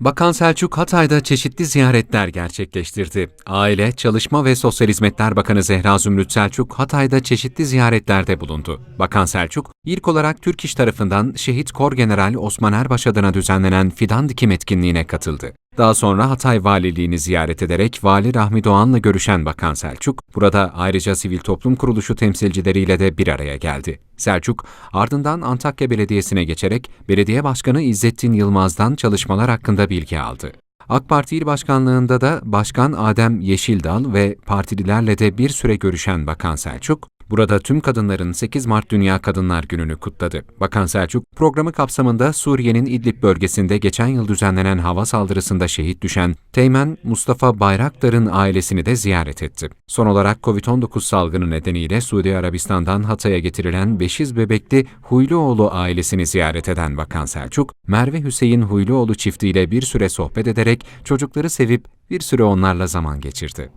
Bakan Selçuk Hatay'da çeşitli ziyaretler gerçekleştirdi. Aile, Çalışma ve Sosyal Hizmetler Bakanı Zehra Zümrüt Selçuk Hatay'da çeşitli ziyaretlerde bulundu. Bakan Selçuk, ilk olarak Türk İş tarafından Şehit Kor General Osman Erbaş adına düzenlenen fidan dikim etkinliğine katıldı. Daha sonra Hatay Valiliğini ziyaret ederek Vali Rahmi Doğan'la görüşen Bakan Selçuk, burada ayrıca sivil toplum kuruluşu temsilcileriyle de bir araya geldi. Selçuk, ardından Antakya Belediyesi'ne geçerek Belediye Başkanı İzzettin Yılmaz'dan çalışmalar hakkında bilgi aldı. AK Parti İl Başkanlığında da Başkan Adem Yeşildal ve partililerle de bir süre görüşen Bakan Selçuk, burada tüm kadınların 8 Mart Dünya Kadınlar Günü'nü kutladı. Bakan Selçuk, programı kapsamında Suriye'nin İdlib bölgesinde geçen yıl düzenlenen hava saldırısında şehit düşen Teğmen Mustafa Bayraktar'ın ailesini de ziyaret etti. Son olarak COVID-19 salgını nedeniyle Suudi Arabistan'dan Hatay'a getirilen Beşiz bebekli Huyluoğlu ailesini ziyaret eden Bakan Selçuk, Merve Hüseyin Huyluoğlu çiftiyle bir süre sohbet ederek çocukları sevip bir süre onlarla zaman geçirdi.